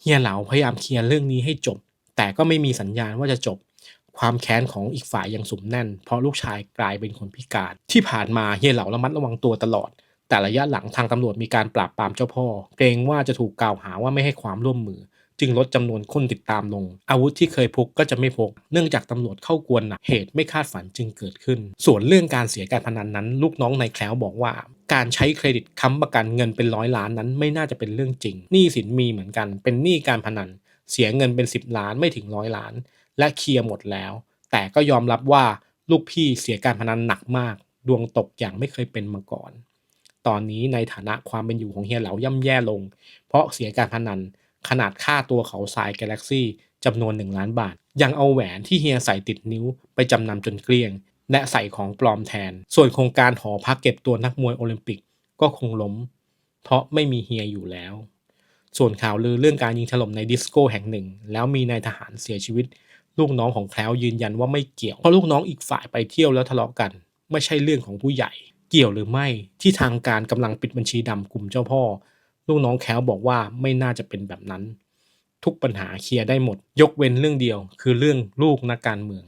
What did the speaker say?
เฮียเหลาพยายามเคลียร์เรื่องนี้ให้จบ แต่ก็ไม่มีสัญญาณว่าจะจบ ความแค้นของอีกฝ่ายยังสุมแน่น เพราะลูกชายกลายเป็นคนพิการ ที่ผ่านมาเฮียเหลาระมัดระวังตัวตลอด แต่ระยะหลังทางตำรวจมีการปราบปรามเจ้าพ่อ เกรงว่าจะถูกกล่าวหาว่าไม่ให้ความร่วมมือ จึงลดจำนวนคนติดตามลง อาวุธที่เคยพกก็จะไม่พก เนื่องจากตำรวจเข้ากวนหนักเหตุไม่คาดฝันจึงเกิดขึ้น ส่วนเรื่องการเสียการพนันนั้น ลูกน้องในแคล้วบอกว่า การใช้เครดิตค้ำประกันเงินเป็นร้อยล้านนั้นไม่น่าจะเป็นเรื่องจริงหนี้สินมีเหมือนกัน เป็นหนี้การพนัน เสียเงินเป็น 10 ล้านไม่ถึงร้อยล้าน และเคลียร์หมดแล้ว แต่ก็ยอมรับว่าลูกพี่เสียการพนันหนักมาก ดวงตกอย่างไม่เคยเป็นมาก่อน ตอนนี้ในฐานะความเป็นอยู่ของเฮียเหลาย่ำแย่ลง เพราะเสียการพนัน ขนาดค่าตัวเขาทรายกาแล็กซี่จำนวน 1 ล้านบาท ยังเอาแหวนที่เฮียใส่ติดนิ้วไปจำนำจนเกลี้ยง และใส่ของปลอมแทน ส่วนโครงการหอพักเก็บตัวนักมวยโอลิมปิกก็คงล้ม เพราะไม่มีเฮียอยู่แล้ว ส่วนข่าวลือเรื่องการยิงถล่มในดิสโก้แห่งหนึ่ง แล้วมีนายทหารเสียชีวิต ลูกน้องของแคล้วยืนยันว่าไม่เกี่ยว เพราะลูกน้องอีกฝ่ายไปเที่ยวแล้วทะเลาะกัน ไม่ใช่เรื่องของผู้ใหญ่ เกี่ยวหรือไม่ที่ทางการกำลังปิดบัญชีดำกลุ่มเจ้าพ่อ ลูกน้องแคล้วบอกว่าไม่น่าจะเป็นแบบนั้น ทุกปัญหาเคลียร์ได้หมด ยกเว้นเรื่องเดียว คือเรื่องลูกนักการเมือง